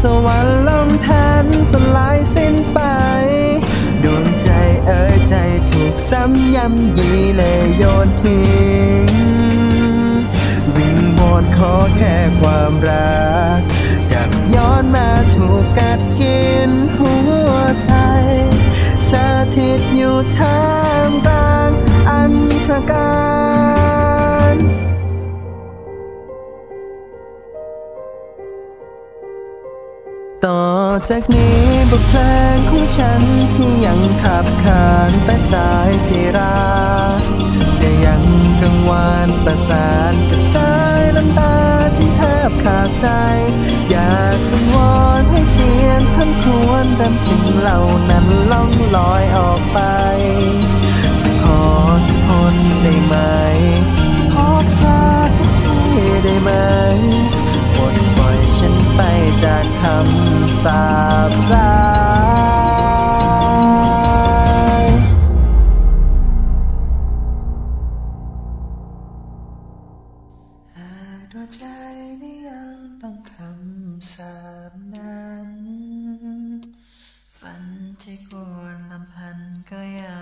สวรรค์ลมทันสลายสิ้นไป ดวงใจเอ่ยใจถูกซ้ำย้ำยีเลยโยนทิ้ง วิงวอนขอแค่ความรักกลับย้อนมาถูกกัดกินหัวใจสถิตอยู่ท่า ต่อจากนี้บทเพลงของฉันที่ยังขับขานแต่สายศิรา จะยังกังวานประสานกับสายน้ำตาที่แทบขาดใจ อยากวิงวอนให้เสียงคำควรรำพึงเหล่านั้นล่องลอยออกไปำสาปร้ายหากดวงใจนี้ยังต้องคำสาปนั้น ฝันที่ควรลำพันก็ยัง